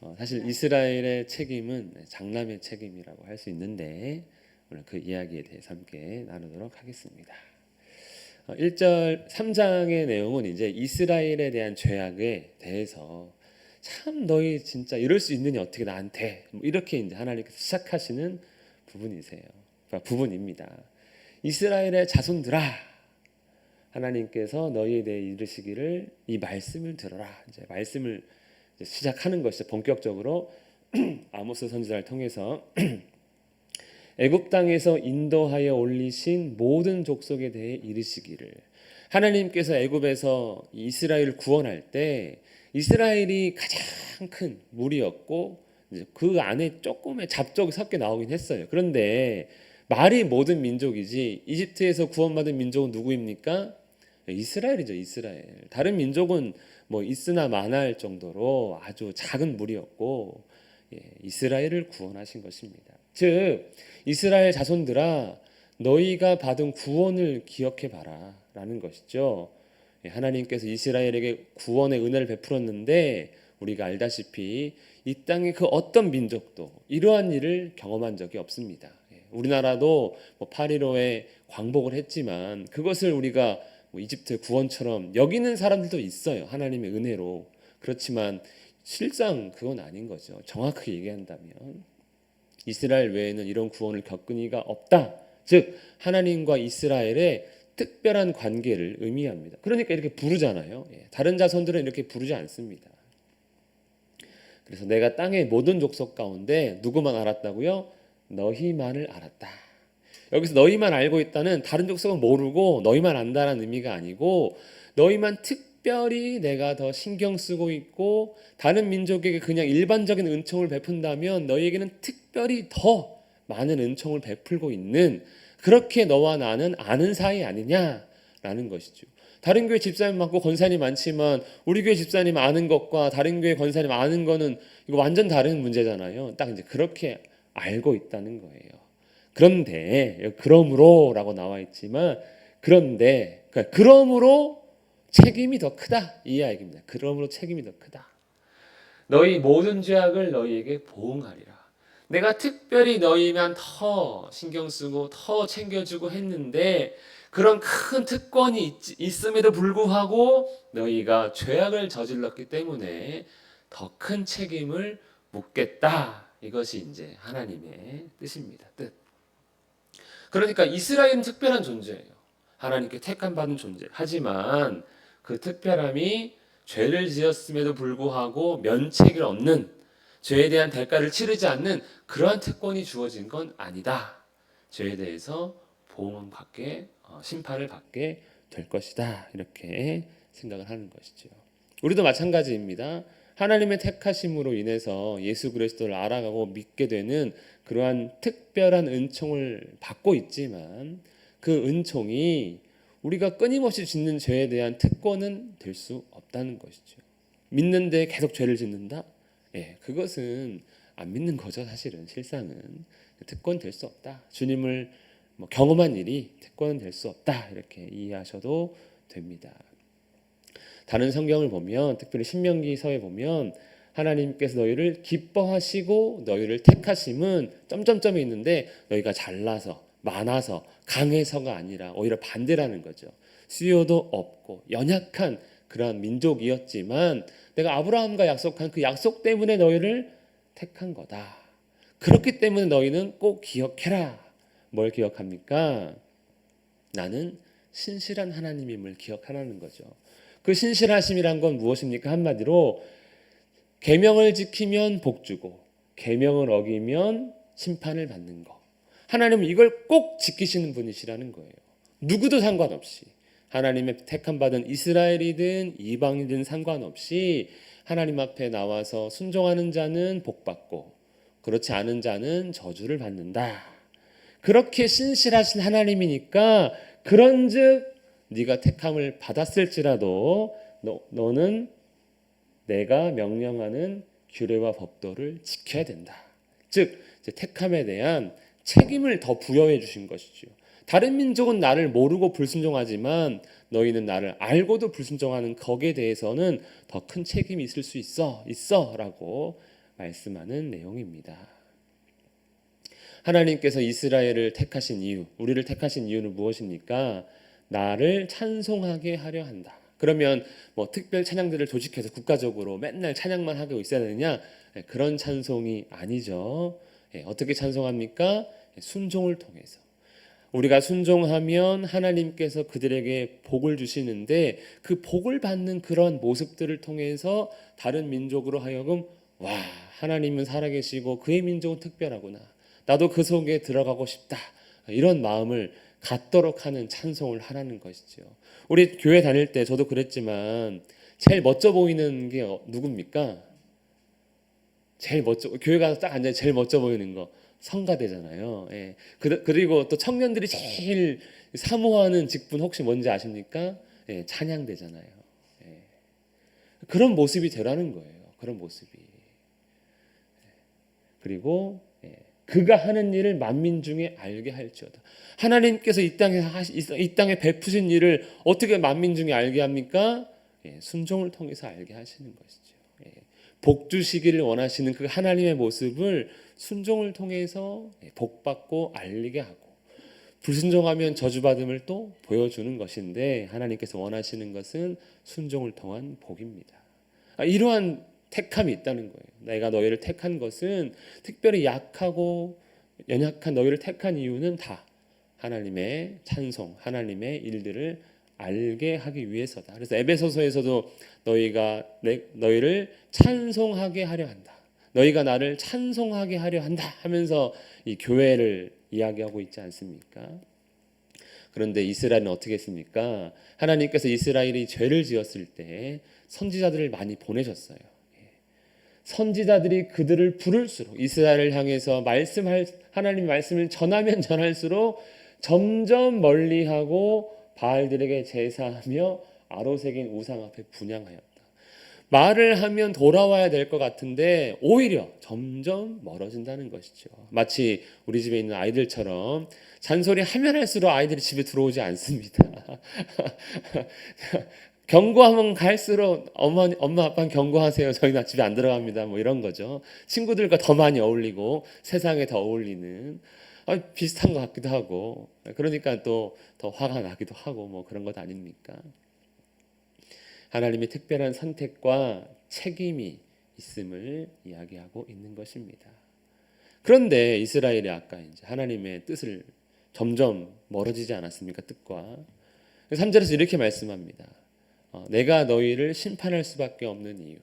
어, 사실 이스라엘의 책임은 장남의 책임이라고 할 수 있는데 오늘 그 이야기에 대해서 함께 나누도록 하겠습니다. 어, 1절 3장의 내용은 이제 이스라엘에 대한 죄악에 대해서 참 너희 진짜 이럴 수 있느냐 어떻게 나한테 뭐 이렇게 이제 하나님께서 시작하시는 부분이세요. 그러니까 부분입니다. 이스라엘의 자손들아 하나님께서 너희에 대해 이르시기를 이 말씀을 들어라. 이제 말씀을 시작하는 것이죠. 본격적으로 아모스 선지자를 통해서 애굽 땅에서 인도하여 올리신 모든 족속에 대해 이르시기를 하나님께서 애굽에서 이스라엘을 구원할 때 이스라엘이 가장 큰 무리였고 그 안에 조금의 잡적이 섞여 나오긴 했어요. 그런데 말이 모든 민족이지 이집트에서 구원받은 민족은 누구입니까? 이스라엘이죠. 이스라엘. 다른 민족은 뭐 있으나 마나할 정도로 아주 작은 무리였고 예, 이스라엘을 구원하신 것입니다. 즉 이스라엘 자손들아 너희가 받은 구원을 기억해 봐라라는 것이죠. 예, 하나님께서 이스라엘에게 구원의 은혜를 베풀었는데 우리가 알다시피 이 땅의 그 어떤 민족도 이러한 일을 경험한 적이 없습니다. 예, 우리나라도 뭐 8.15에 광복을 했지만 그것을 우리가 뭐 이집트 구원처럼 여기는 사람들도 있어요. 하나님의 은혜로. 그렇지만 실상 그건 아닌 거죠. 정확하게 얘기한다면 이스라엘 외에는 이런 구원을 겪은 이가 없다. 즉 하나님과 이스라엘의 특별한 관계를 의미합니다. 그러니까 이렇게 부르잖아요. 예, 다른 자손들은 이렇게 부르지 않습니다. 그래서 내가 땅의 모든 족속 가운데 누구만 알았다고요? 너희만을 알았다. 여기서 너희만 알고 있다는 다른 족속은 모르고 너희만 안다는 의미가 아니고 너희만 특별히 내가 더 신경 쓰고 있고 다른 민족에게 그냥 일반적인 은총을 베푼다면 너희에게는 특별히 더 많은 은총을 베풀고 있는 그렇게 너와 나는 아는 사이 아니냐라는 것이죠. 다른 교회 집사님 많고 권사님 많지만 우리 교회 집사님 아는 것과 다른 교회 권사님 아는 거는 이거 완전 다른 문제잖아요. 딱 이제 그렇게 알고 있다는 거예요. 그런데 그러므로라고 나와 있지만 그런데 그러니까 그러므로 책임이 더 크다 이 이야기입니다. 그러므로 책임이 더 크다. 너희 모든 죄악을 너희에게 보응하리라. 내가 특별히 너희만 더 신경 쓰고 더 챙겨주고 했는데 그런 큰 특권이 있, 있음에도 불구하고 너희가 죄악을 저질렀기 때문에 더 큰 책임을 묻겠다. 이것이 이제 하나님의 뜻입니다. 뜻. 그러니까 이스라엘은 특별한 존재예요. 하나님께 택함 받은 존재. 하지만 그 특별함이 죄를 지었음에도 불구하고 면책을 얻는 죄에 대한 대가를 치르지 않는 그러한 특권이 주어진 건 아니다. 죄에 대해서 보응을 받게 어, 심판을 받게 될 것이다. 이렇게 생각을 하는 것이죠. 우리도 마찬가지입니다. 하나님의 택하심으로 인해서 예수 그리스도를 알아가고 믿게 되는 그러한 특별한 은총을 받고 있지만 그 은총이 우리가 끊임없이 짓는 죄에 대한 특권은 될 수 없다는 것이죠. 믿는데 계속 죄를 짓는다? 예, 그것은 안 믿는 거죠, 사실은 실상은 특권 될 수 없다. 주님을 뭐 경험한 일이 특권은 될 수 없다. 이렇게 이해하셔도 됩니다. 다른 성경을 보면 특별히 신명기서에 보면 하나님께서 너희를 기뻐하시고 너희를 택하심은 점점점이 있는데 너희가 잘나서 많아서 강해서가 아니라 오히려 반대라는 거죠. 수요도 없고 연약한 그러한 민족이었지만 내가 아브라함과 약속한 그 약속 때문에 너희를 택한 거다. 그렇기 때문에 너희는 꼭 기억해라. 뭘 기억합니까? 나는 신실한 하나님임을 기억하라는 거죠. 그 신실하심이란 건 무엇입니까? 한마디로 계명을 지키면 복 주고 계명을 어기면 심판을 받는 거. 하나님은 이걸 꼭 지키시는 분이시라는 거예요. 누구도 상관없이 하나님의 택함 받은 이스라엘이든 이방이든 상관없이 하나님 앞에 나와서 순종하는 자는 복 받고 그렇지 않은 자는 저주를 받는다. 그렇게 신실하신 하나님이니까 그런즉 네가 택함을 받았을지라도 너, 너는 내가 명령하는 규례와 법도를 지켜야 된다. 즉 택함에 대한 책임을 더 부여해 주신 것이죠. 다른 민족은 나를 모르고 불순종하지만 너희는 나를 알고도 불순종하는 거기에 대해서는 더 큰 책임이 있을 수 있어 있어라고 말씀하는 내용입니다. 하나님께서 이스라엘을 택하신 이유, 우리를 택하신 이유는 무엇입니까? 나를 찬송하게 하려 한다. 그러면 뭐 특별 찬양들을 조직해서 국가적으로 맨날 찬양만 하고 있어야 되느냐? 예, 그런 찬송이 아니죠. 예, 어떻게 찬송합니까? 예, 순종을 통해서. 우리가 순종하면 하나님께서 그들에게 복을 주시는데 그 복을 받는 그런 모습들을 통해서 다른 민족으로 하여금 와 하나님은 살아계시고 그의 민족은 특별하구나 나도 그 속에 들어가고 싶다 이런 마음을 갖도록 하는 찬송을 하라는 것이죠. 우리 교회 다닐 때 저도 그랬지만 제일 멋져 보이는 게 어- 누굽니까? 제일 멋져 교회 가서 딱 앉아 제일 멋져 보이는 거 성가대잖아요. 예. 그, 그리고 또 청년들이 제일 사모하는 직분 혹시 뭔지 아십니까? 예, 찬양대잖아요. 예. 그런 모습이 되라는 거예요. 그런 모습이. 예. 그리고 예, 그가 하는 일을 만민 중에 알게 할지어다. 하나님께서 이 땅에 이 땅에 베푸신 일을 어떻게 만민 중에 알게 합니까? 예, 순종을 통해서 알게 하시는 것이죠. 예. 복 주시기를 원하시는 그 하나님의 모습을 순종을 통해서 예, 복 받고 알리게 하고 불순종하면 저주받음을 또 보여주는 것인데 하나님께서 원하시는 것은 순종을 통한 복입니다. 아, 이러한 택함이 있다는 거예요. 내가 너희를 택한 것은 특별히 약하고 연약한 너희를 택한 이유는 다 하나님의 찬송, 하나님의 일들을 알게 하기 위해서다. 그래서 에베소서에서도 너희가 내, 너희를 찬송하게 하려 한다. 너희가 나를 찬송하게 하려 한다 하면서 이 교회를 이야기하고 있지 않습니까? 그런데 이스라엘은 어떻게 했습니까? 하나님께서 이스라엘이 죄를 지었을 때 선지자들을 많이 보내셨어요. 예. 선지자들이 그들을 부를수록 이스라엘을 향해서 말씀할 하나님 말씀을 전하면 전할수록 점점 멀리하고 바알들에게 제사하며 아로새긴 우상 앞에 분양하였다. 말을 하면 돌아와야 될 것 같은데 오히려 점점 멀어진다는 것이죠. 마치 우리 집에 있는 아이들처럼 잔소리 하면 할수록 아이들이 집에 들어오지 않습니다. 경고하면 갈수록 엄마 엄마 아빠는 경고하세요. 저희는 집에 안 들어갑니다. 뭐 이런 거죠. 친구들과 더 많이 어울리고 세상에 더 어울리는 아, 비슷한 것 같기도 하고 그러니까 또 더 화가 나기도 하고 뭐 그런 것 아닙니까? 하나님의 특별한 선택과 책임이 있음을 이야기하고 있는 것입니다. 그런데 이스라엘이 아까 이제 하나님의 뜻을 점점 멀어지지 않았습니까? 뜻과 3절에서 이렇게 말씀합니다. 어, 내가 너희를 심판할 수밖에 없는 이유.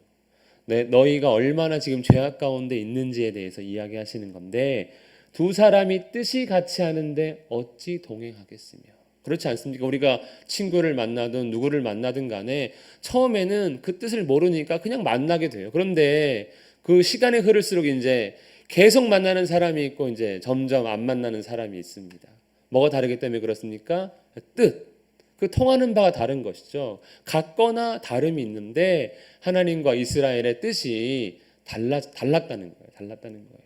내, 너희가 얼마나 지금 죄악 가운데 있는지에 대해서 이야기하시는 건데 두 사람이 뜻이 같이 하는데 어찌 동행하겠으며 그렇지 않습니까? 우리가 친구를 만나든 누구를 만나든 간에 처음에는 그 뜻을 모르니까 그냥 만나게 돼요. 그런데 그 시간이 흐를수록 이제 계속 만나는 사람이 있고 이제 점점 안 만나는 사람이 있습니다. 뭐가 다르기 때문에 그렇습니까? 뜻. 그 통하는 바가 다른 것이죠. 같거나 다름이 있는데 하나님과 이스라엘의 뜻이 달라, 달랐다는 거예요. 달랐다는 거예요.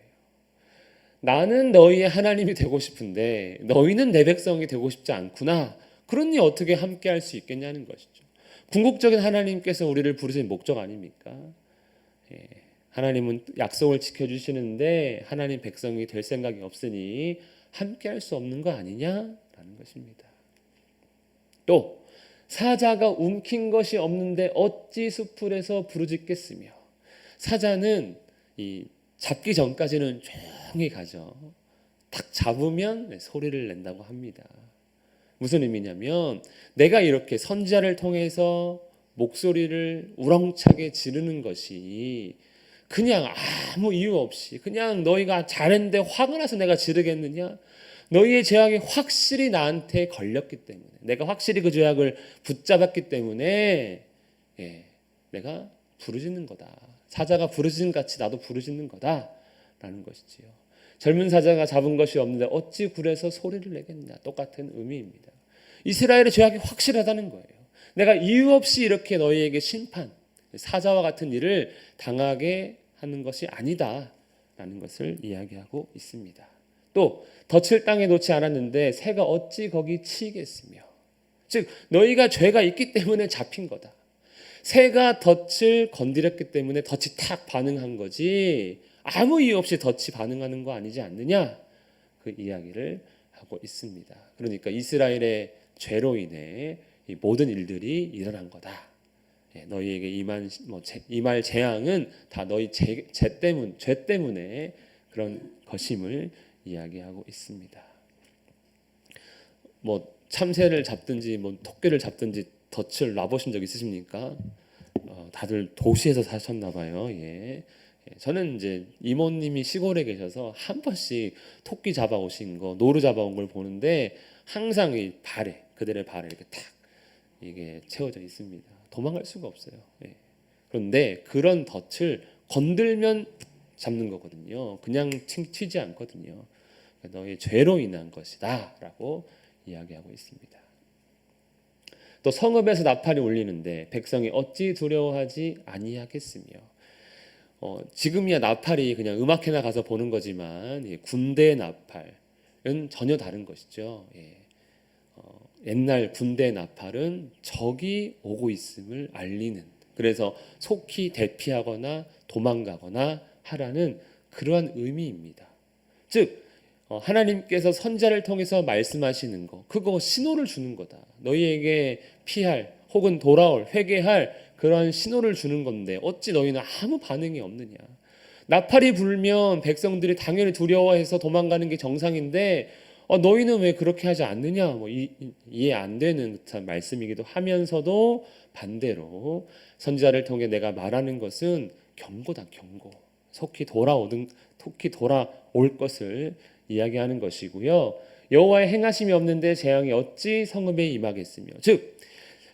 나는 너희의 하나님이 되고 싶은데 너희는 내 백성이 되고 싶지 않구나. 그러니 어떻게 함께 할 수 있겠냐는 것이죠. 궁극적인 하나님께서 우리를 부르신 목적 아닙니까? 예, 하나님은 약속을 지켜주시는데 하나님 백성이 될 생각이 없으니 함께 할 수 없는 거 아니냐라는 것입니다. 또 사자가 움킨 것이 없는데 어찌 수풀에서 부르짖겠으며 사자는 이 잡기 전까지는 조용히 가죠. 딱 잡으면 네, 소리를 낸다고 합니다. 무슨 의미냐면 내가 이렇게 선지자를 통해서 목소리를 우렁차게 지르는 것이 그냥 아무 이유 없이 그냥 너희가 잘했는데 화가 나서 내가 지르겠느냐? 너희의 죄악이 확실히 나한테 걸렸기 때문에 내가 확실히 그 죄악을 붙잡았기 때문에 예, 내가 부르짖는 거다. 사자가 부르짖는 같이 나도 부르짖는 거다라는 것이지요. 젊은 사자가 잡은 것이 없는데 어찌 굴에서 소리를 내겠냐 똑같은 의미입니다. 이스라엘의 죄악이 확실하다는 거예요. 내가 이유 없이 이렇게 너희에게 심판 사자와 같은 일을 당하게 하는 것이 아니다라는 것을 이야기하고 있습니다. 또 덫을 땅에 놓지 않았는데 새가 어찌 거기 치겠으며 즉 너희가 죄가 있기 때문에 잡힌 거다. 새가 덫을 건드렸기 때문에 덫이 탁 반응한 거지 아무 이유 없이 덫이 반응하는 거 아니지 않느냐 그 이야기를 하고 있습니다. 그러니까 이스라엘의 죄로 인해 이 모든 일들이 일어난 거다. 예, 너희에게 임한 뭐 재- 임할 재앙은 다 너희 죄, 죄 때문 죄 때문에 그런 것임을 이야기하고 있습니다. 뭐 참새를 잡든지 뭐 토끼를 잡든지 덫을 놔보신 적 있으십니까? 어, 다들 도시에서 사셨나 봐요. 예. 예, 저는 이제 이모님이 시골에 계셔서 한 번씩 토끼 잡아오신 거, 노루 잡아온 걸 보는데 항상 이 발에 그들의 발에 이렇게 탁 이게 채워져 있습니다. 도망갈 수가 없어요. 예. 그런데 그런 덫을 건들면 잡는 거거든요. 그냥 치- 튀지 않거든요. 너의 죄로 인한 것이다라고 이야기하고 있습니다. 또 성읍에서 나팔이 울리는데 백성이 어찌 두려워하지 아니하겠으며 어, 지금이야 나팔이 그냥 음악회나 가서 보는 거지만 예, 군대 나팔은 전혀 다른 것이죠. 예. 어, 옛날 군대 나팔은 적이 오고 있음을 알리는 그래서 속히 대피하거나 도망가거나 하라는 그러한 의미입니다. 즉 어, 하나님께서 선자를 통해서 말씀하시는 거 그거 신호를 주는 거다. 너희에게 피할 혹은 돌아올 회개할 그런 신호를 주는 건데 어찌 너희는 아무 반응이 없느냐? 나팔이 불면 백성들이 당연히 두려워해서 도망가는 게 정상인데 어, 너희는 왜 그렇게 하지 않느냐? 뭐 이, 이- 이해 안 되는 듯한 말씀이기도 하면서도 반대로 선지자를 통해 내가 말하는 것은 경고다 경고. 속히 돌아오든 속히 돌아올 것을 이야기하는 것이고요. 여호와의 행하심이 없는데 재앙이 어찌 성읍에 임하겠으며 즉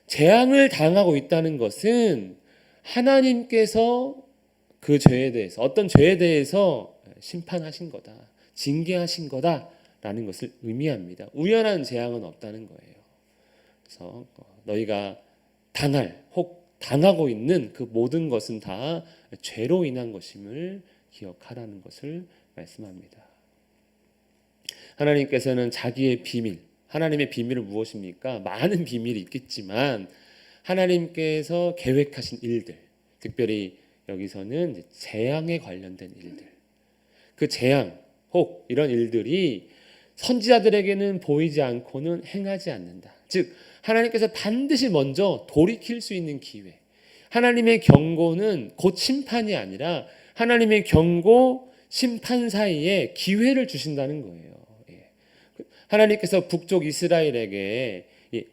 재앙을 당하고 있다는 것은 하나님께서 그 죄에 대해서 어떤 죄에 대해서 심판하신 거다. 징계하신 거다라는 것을 의미합니다. 우연한 재앙은 없다는 거예요. 그래서 너희가 당할 혹 당하고 있는 그 모든 것은 다 죄로 인한 것임을 기억하라는 것을 말씀합니다. 하나님께서는 자기의 비밀, 하나님의 비밀은 무엇입니까? 많은 비밀이 있겠지만 하나님께서 계획하신 일들, 특별히 여기서는 재앙에 관련된 일들, 그 재앙 혹 이런 일들이 선지자들에게는 보이지 않고는 행하지 않는다. 즉 하나님께서 반드시 먼저 돌이킬 수 있는 기회. 하나님의 경고는 곧 심판이 아니라 하나님의 경고 심판 사이에 기회를 주신다는 거예요. 예. 하나님께서 북쪽 이스라엘에게 이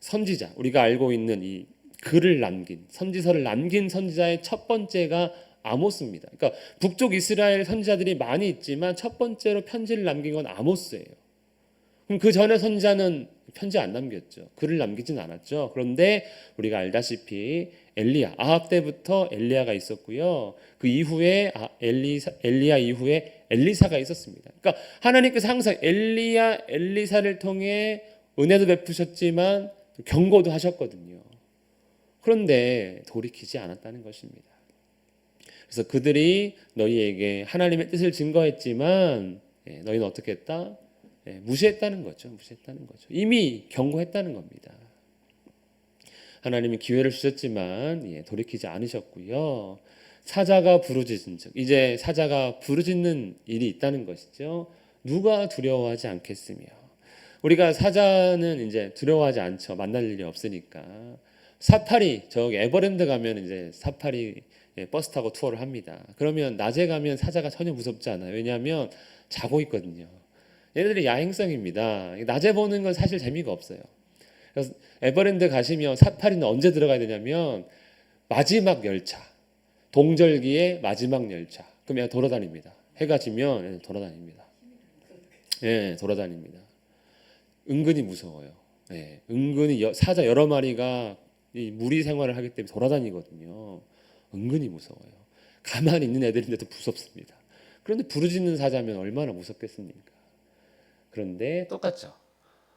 선지자 우리가 알고 있는 이 글을 남긴 선지서를 남긴 선지자의 첫 번째가 아모스입니다. 그러니까 북쪽 이스라엘 선지자들이 많이 있지만 첫 번째로 편지를 남긴 건 아모스예요. 그럼 그 전에 선지자는 편지 안 남겼죠. 글을 남기진 않았죠. 그런데 우리가 알다시피 엘리야 아합 때부터 엘리야가 있었고요. 그 이후에 아, 엘리사, 엘리야 이후에 엘리사가 있었습니다. 그러니까 하나님께서 항상 엘리야 엘리사를 통해 은혜도 베푸셨지만 경고도 하셨거든요. 그런데 돌이키지 않았다는 것입니다. 그래서 그들이 너희에게 하나님의 뜻을 증거했지만 예, 너희는 어떻게 했다? 예, 무시했다는 거죠. 무시했다는 거죠. 이미 경고했다는 겁니다. 하나님이 기회를 주셨지만 예, 돌이키지 않으셨고요. 사자가 부르짖은 즉 이제 사자가 부르짖는 일이 있다는 것이죠. 누가 두려워하지 않겠으며 우리가 사자는 이제 두려워하지 않죠. 만날 일이 없으니까 사파리 저기 에버랜드 가면 이제 사파리 예, 버스 타고 투어를 합니다. 그러면 낮에 가면 사자가 전혀 무섭지 않아요. 왜냐하면 자고 있거든요. 얘네들이 야행성입니다. 낮에 보는 건 사실 재미가 없어요. 그래서 에버랜드 가시면 사파리는 언제 들어가야 되냐면 마지막 열차, 동절기의 마지막 열차. 그럼 얘가 돌아다닙니다. 해가 지면 돌아다닙니다. 예, 돌아다닙니다. 은근히 무서워요. 예, 은근히 여- 사자 여러 마리가 이 무리 생활을 하기 때문에 돌아다니거든요. 은근히 무서워요. 가만히 있는 애들인데도 무섭습니다. 그런데 부르짖는 사자면 얼마나 무섭겠습니까? 그런데 똑같죠.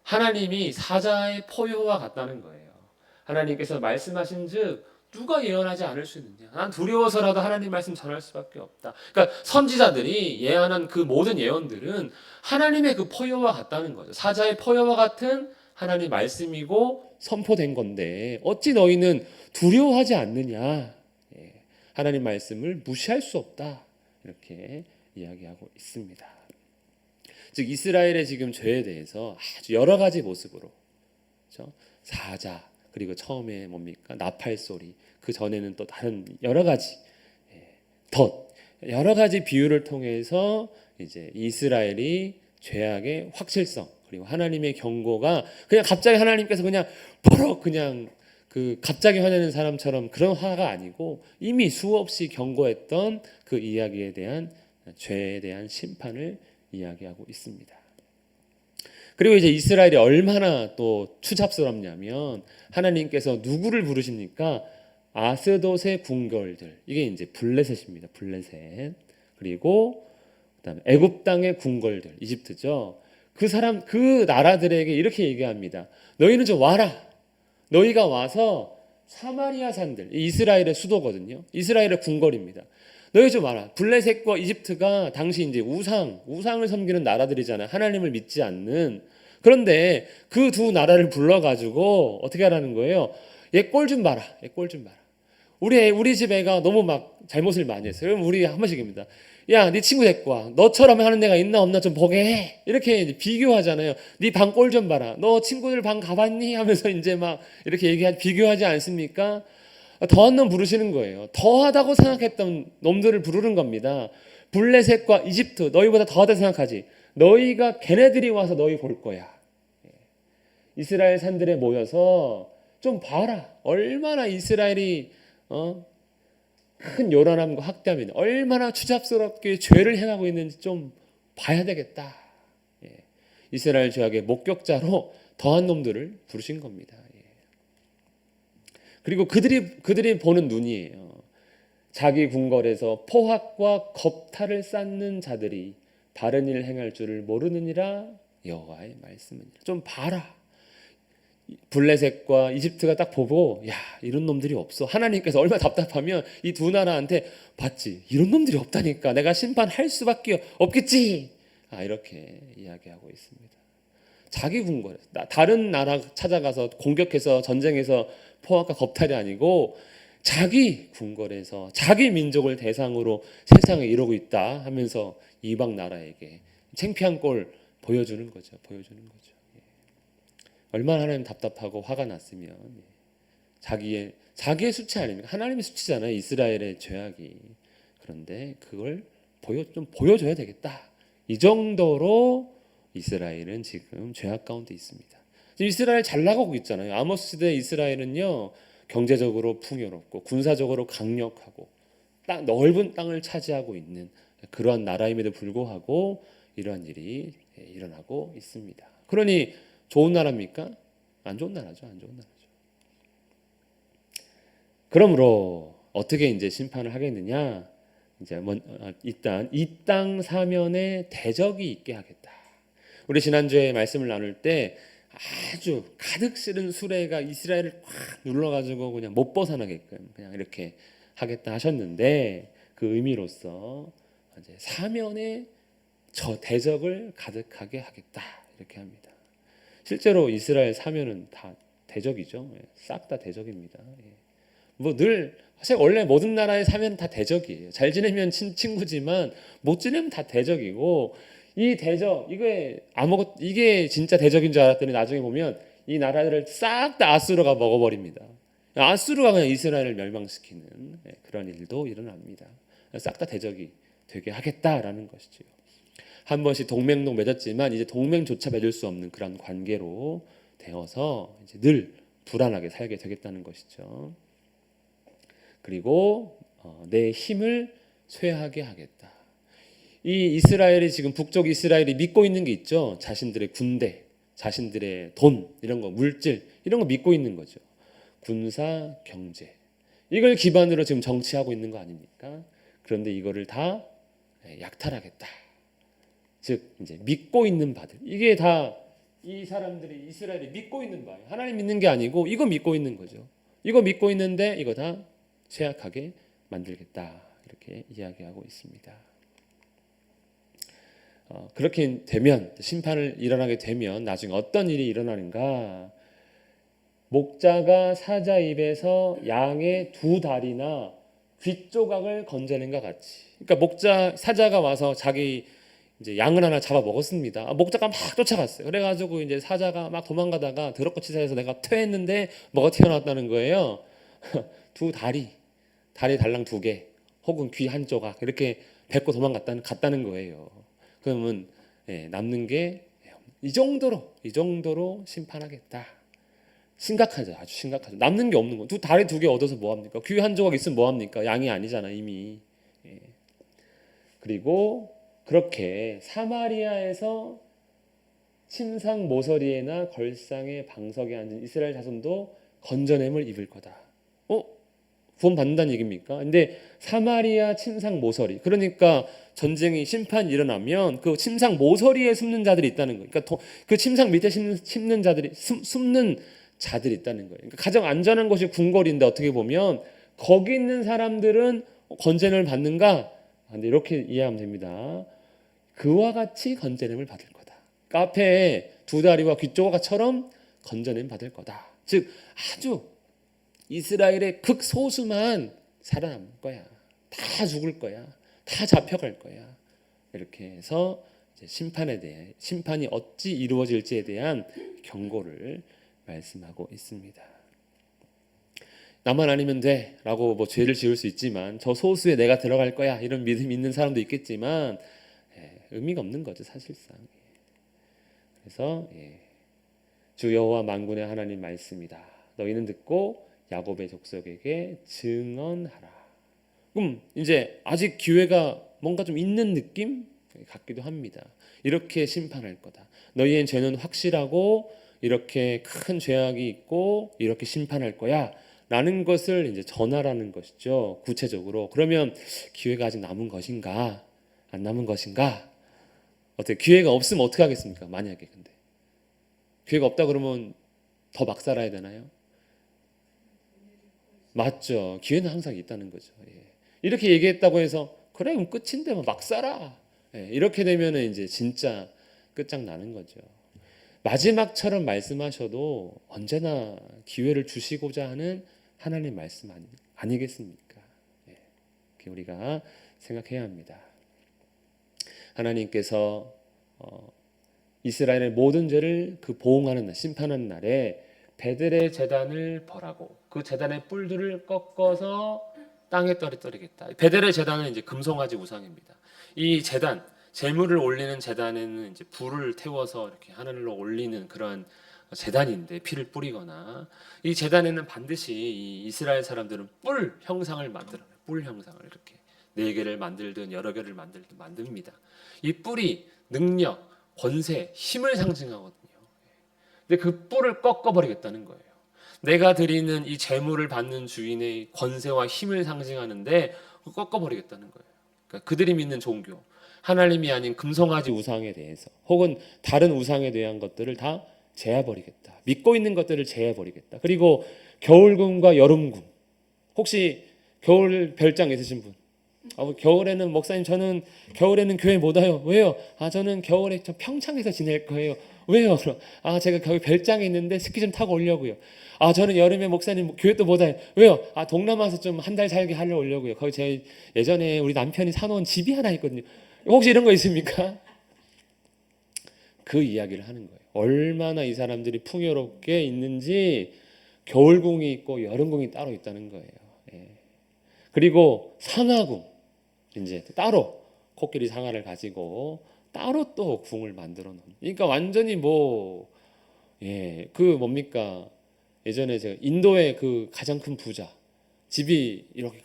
하나님이 사자의 포효와 같다는 거예요. 하나님께서 말씀하신 즉 누가 예언하지 않을 수 있느냐? 난 두려워서라도 하나님 말씀 전할 수밖에 없다. 그러니까 선지자들이 예언한 그 모든 예언들은 하나님의 그 포효와 같다는 거죠. 사자의 포효와 같은 하나님 말씀이고 선포된 건데 어찌 너희는 두려워하지 않느냐? 예, 하나님 말씀을 무시할 수 없다. 이렇게 이야기하고 있습니다. 즉 이스라엘의 지금 죄에 대해서 아주 여러 가지 모습으로 그렇죠? 사자 그리고 처음에 뭡니까? 나팔 소리. 그 전에는 또 다른 여러 가지 예, 덧 여러 가지 비유를 통해서 이제 이스라엘이 죄악의 확실성 그리고 하나님의 경고가 그냥 갑자기 하나님께서 그냥 버럭 그냥 그 갑자기 화내는 사람처럼 그런 화가 아니고 이미 수없이 경고했던 그 이야기에 대한 죄에 대한 심판을 이야기하고 있습니다. 그리고 이제 이스라엘이 얼마나 또 추잡스럽냐면 하나님께서 누구를 부르십니까? 아스돗의 궁궐들 이게 이제 블레셋입니다. 블레셋 그리고 그다음에 애굽 땅의 궁궐들 이집트죠. 그 사람 그 나라들에게 이렇게 얘기합니다. 너희는 좀 와라. 너희가 와서 사마리아 산들 이스라엘의 수도거든요. 이스라엘의 궁궐입니다. 너희 좀 알아. 블레셋과 이집트가 당시 이제 우상, 우상을 섬기는 나라들이잖아요. 하나님을 믿지 않는. 그런데 그 두 나라를 불러가지고 어떻게 하라는 거예요? 얘 꼴 좀 봐라. 얘 꼴 좀 봐라. 우리 애, 우리 집 애가 너무 막 잘못을 많이 했어요. 그럼 우리 한 번씩입니다. 야, 네 친구 데리고 와. 너처럼 하는 애가 있나 없나 좀 보게 해. 이렇게 비교하잖아요. 네 방 꼴 좀 봐라. 너 친구들 방 가봤니? 하면서 이제 막 이렇게 얘기하 비교하지 않습니까? 더한 놈 부르시는 거예요. 더하다고 생각했던 놈들을 부르는 겁니다. 블레셋과 이집트 너희보다 더하다 생각하지. 너희가 걔네들이 와서 너희 볼 거야. 예. 이스라엘 산들에 모여서 좀 봐라. 얼마나 이스라엘이 어? 큰 요란함과 학대함이 얼마나 추잡스럽게 죄를 행하고 있는지 좀 봐야 되겠다. 예. 이스라엘 죄악의 목격자로 더한 놈들을 부르신 겁니다. 예. 그리고 그들이 그들이 보는 눈이에요. 자기 궁궐에서 포악과 겁탈을 쌓는 자들이 바른 일 행할 줄을 모르느니라 여호와의 말씀은 좀 봐라. 블레셋과 이집트가 딱 보고 야 이런 놈들이 없어 하나님께서 얼마나 답답하면 이 두 나라한테 봤지 이런 놈들이 없다니까 내가 심판할 수밖에 없겠지 아 이렇게 이야기하고 있습니다 자기 궁궐에 다른 나라 찾아가서 공격해서 전쟁에서 포악과 겁탈이 아니고 자기 궁궐에서 자기 민족을 대상으로 세상에 이러고 있다 하면서 이방 나라에게 창피한 꼴 보여주는 거죠 보여주는 거죠 얼마나 하나님 답답하고 화가 났으면 예. 자기의 자기의 수치 아닙니까? 하나님의 수치잖아요. 이스라엘의 죄악이. 그런데 그걸 보여 좀 보여줘야 되겠다. 이 정도로 이스라엘은 지금 죄악 가운데 있습니다. 이스라엘 잘 나가고 있잖아요. 아모스 시대 이스라엘은요 경제적으로 풍요롭고 군사적으로 강력하고 땅, 넓은 땅을 차지하고 있는 그러한 나라임에도 불구하고 이러한 일이 예, 일어나고 있습니다. 그러니 좋은 나라입니까? 안 좋은 나라죠. 안 좋은 나라죠. 그러므로 어떻게 이제 심판을 하겠느냐? 이제 뭐 일단 이 땅 사면에 대적이 있게 하겠다. 우리 지난주에 말씀을 나눌 때 아주 가득 실은 수레가 이스라엘을 꽉 눌러가지고 그냥 못 벗어나게끔 그냥 이렇게 하겠다 하셨는데 그 의미로서 이제 사면에 저 대적을 가득하게 하겠다 이렇게 합니다. 실제로 이스라엘 사면은 다 대적이죠. 예, 싹다 대적입니다. 예. 뭐늘 사실 원래 모든 나라의 사면 다 대적이에요. 잘 지내면 친, 친구지만 못 지내면 다 대적이고 이 대적 이게 아무것 이게 진짜 대적인 줄 알았더니 나중에 보면 이 나라들을 싹 다 아수르가 먹어버립니다. 아수르가 그냥 이스라엘을 멸망시키는 예, 그런 일도 일어납니다. 싹 다 대적이 되게 하겠다라는 것이죠. 한 번씩 동맹도 맺었지만 이제 동맹조차 맺을 수 없는 그런 관계로 되어서 이제 늘 불안하게 살게 되겠다는 것이죠. 그리고 어, 내 힘을 쇠하게 하겠다. 이 이스라엘이 지금 북쪽 이스라엘이 믿고 있는 게 있죠. 자신들의 군대, 자신들의 돈 이런 거 물질 이런 거 믿고 있는 거죠. 군사 경제 이걸 기반으로 지금 정치하고 있는 거 아닙니까? 그런데 이거를 다 약탈하겠다. 즉 이제 믿고 있는 바들 이게 다 이 사람들이 이스라엘이 믿고 있는 바예요. 하나님 믿는 게 아니고 이거 믿고 있는 거죠. 이거 믿고 있는데 이거 다 쇠약하게 만들겠다 이렇게 이야기하고 있습니다. 어, 그렇게 되면 심판을 일어나게 되면 나중에 어떤 일이 일어나는가? 목자가 사자 입에서 양의 두 다리나 귀 조각을 건져낸 것 같이. 그러니까 목자 사자가 와서 자기 이제 양을 하나 잡아 먹었습니다. 아, 목자가 막 쫓아갔어요. 그래가지고 이제 사자가 막 도망가다가 더럽고 치사해서 내가 퇴했는데 뭐가 튀어나왔다는 거예요. 두 다리, 다리 달랑 두 개, 혹은 귀 한 조각 이렇게 뱉고 도망갔다는 갔다는 거예요. 그러면 예, 남는 게 이 정도로 이 정도로 심판하겠다. 심각하죠, 아주 심각하죠. 남는 게 없는 거. 두 다리 두 개 얻어서 뭐 합니까? 귀 한 조각 있으면 뭐 합니까? 양이 아니잖아 이미. 예. 그리고 그렇게 사마리아에서 침상 모서리에나 걸상의 방석에 앉은 이스라엘 자손도 건져냄을 입을 거다. 어? 구원 받는다는 얘기입니까? 근데 사마리아 침상 모서리 그러니까 전쟁이 심판이 일어나면 그 침상 모서리에 숨는 자들이 있다는 거예요. 그러니까 도- 그 침상 밑에 숨는, 숨는 자들이 숨, 숨는 자들이 있다는 거예요. 그러니까 가장 안전한 곳이 궁궐인데 어떻게 보면 거기 있는 사람들은 건전을 받는가? 아, 근데 이렇게 이해하면 됩니다. 그와 같이 건전함을 받을 거다. 카페에 두 다리와 귀 조각처럼 건전함 받을 거다. 즉 아주 이스라엘의 극소수만 살아남을 거야. 다 죽을 거야. 다 잡혀갈 거야. 이렇게 해서 심판에 대해 심판이 어찌 이루어질지에 대한 경고를 말씀하고 있습니다. 나만 아니면 돼라고 뭐 죄를 지을 수 있지만 저 소수에 내가 들어갈 거야 이런 믿음 있는 사람도 있겠지만 예, 의미가 없는 거죠 사실상. 그래서 예, 주 여호와 만군의 하나님 말씀이다. 너희는 듣고 야곱의 족속에게 증언하라. 그럼 이제 아직 기회가 뭔가 좀 있는 느낌 같기도 합니다. 이렇게 심판할 거다. 너희의 죄는 확실하고 이렇게 큰 죄악이 있고 이렇게 심판할 거야. 라는 것을 이제 전하라는 것이죠. 구체적으로. 그러면 기회가 아직 남은 것인가? 안 남은 것인가? 어떻게 기회가 없으면 어떻게 하겠습니까? 만약에 근데 기회가 없다 그러면 더 막 살아야 되나요? 맞죠. 기회는 항상 있다는 거죠. 예. 이렇게 얘기했다고 해서 그래 그럼 끝인데 뭐막 살아. 예. 이렇게 되면은 이제 진짜 끝장 나는 거죠. 마지막처럼 말씀하셔도 언제나 기회를 주시고자 하는 하나님 말씀 아니, 아니 겠습니까? 예. 우리가 생각해야 합니다. 하나님께서 어, 이스라엘의 모든 죄를 그 보응하는 날, 심판하는 날에 베들의 재단을 벌하고 그 재단의 뿔들을 꺾어서 땅에 떨어뜨리겠다. 베델의 재단은 이제 금송아지 우상입니다. 이 재단, 재물을 올리는 재단에는 이제 불을 태워서 이렇게 하늘로 올리는 그런 재단인데 피를 뿌리거나 이 재단에는 반드시 이 이스라엘 사람들은 뿔 형상을 만들어요. 뿔 형상을 이렇게 네 개를 만들든 여러 개를 만들든 만듭니다. 이 뿔이 능력, 권세, 힘을 상징하거든요. 근데 그 뿔을 꺾어 버리겠다는 거예요. 내가 드리는 이 재물을 받는 주인의 권세와 힘을 상징하는데 꺾어버리겠다는 거예요. 그러니까 그들이 믿는 종교, 하나님이 아닌 금송아지 우상에 대해서 혹은 다른 우상에 대한 것들을 다 제해버리겠다. 믿고 있는 것들을 제해버리겠다. 그리고 겨울궁과 여름궁. 혹시 겨울 별장 있으신 분? 아, 겨울에는 목사님 저는 겨울에는 교회 못 와요. 왜요? 아 저는 겨울에 저 평창에서 지낼 거예요. 왜요? 아 제가 거기 별장에 있는데 스키 좀 타고 오려고요. 아 저는 여름에 목사님 교회 또 못 와요. 왜요? 아 동남아서 좀 한 달 살게 하려 오려고요. 거기 제 예전에 우리 남편이 사놓은 집이 하나 있거든요. 혹시 이런 거 있습니까? 그 이야기를 하는 거예요. 얼마나 이 사람들이 풍요롭게 있는지 겨울궁이 있고 여름궁이 따로 있다는 거예요. 예. 그리고 상하궁 이제 따로 코끼리 상아를 가지고 따로 또 궁을 만들어 놓은. 그러니까 완전히 뭐 예, 그 뭡니까? 예전에 제가 인도의 그 가장 큰 부자 집이 이렇게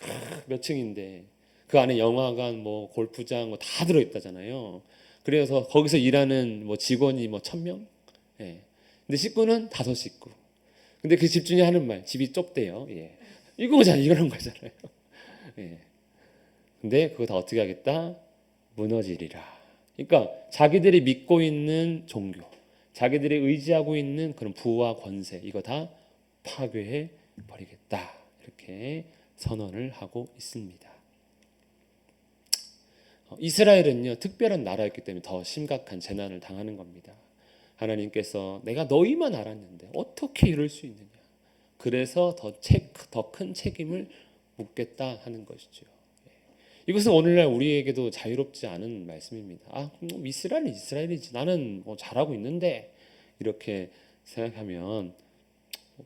몇 층인데 그 안에 영화관 뭐 골프장 뭐 다 들어 있다잖아요. 그래서 거기서 일하는 뭐 직원이 뭐 천 명. 예. 근데 식구는 다섯 식구. 근데 그 집주인이 하는 말 집이 좁대요. 예. 이거잖아 이런 거잖아요. 예. 근데 그거 다 어떻게 하겠다? 무너지리라. 그러니까 자기들이 믿고 있는 종교, 자기들이 의지하고 있는 그런 부와 권세 이거 다 파괴해 버리겠다. 이렇게 선언을 하고 있습니다. 어, 이스라엘은요 특별한 나라였기 때문에 더 심각한 재난을 당하는 겁니다. 하나님께서 내가 너희만 알았는데 어떻게 이럴 수 있느냐? 그래서 더 큰 책임을 묻겠다 하는 것이죠. 예. 이것은 오늘날 우리에게도 자유롭지 않은 말씀입니다. 아, 뭐 이스라엘은 이스라엘이지. 나는 뭐 잘하고 있는데 이렇게 생각하면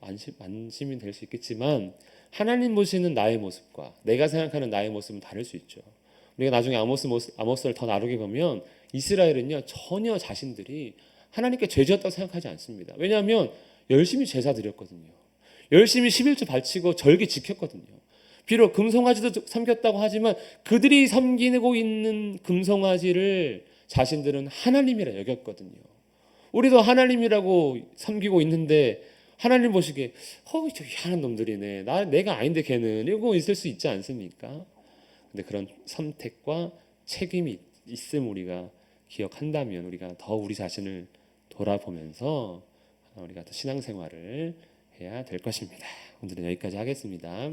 안심 안심이 될 수 있겠지만 하나님 보시는 나의 모습과 내가 생각하는 나의 모습은 다를 수 있죠. 우리가 나중에 아모스 모습, 아모스를 더 나누게 보면 이스라엘은요 전혀 자신들이 하나님께 죄지었다고 생각하지 않습니다. 왜냐하면 열심히 제사 드렸거든요. 열심히 11조 바치고 절기 지켰거든요. 비록 금송아지도 섬겼다고 하지만 그들이 섬기고 있는 금송아지를 자신들은 하나님이라 여겼거든요. 우리도 하나님이라고 섬기고 있는데 하나님 보시기에 어, 저 희한한 놈들이네. 나 내가 아닌데 걔는 이러고 있을 수 있지 않습니까? 근데 그런 선택과 책임이 있음 우리가 기억한다면 우리가 더 우리 자신을 돌아보면서 우리가 더 신앙생활을 해야 될 것입니다. 오늘은 여기까지 하겠습니다.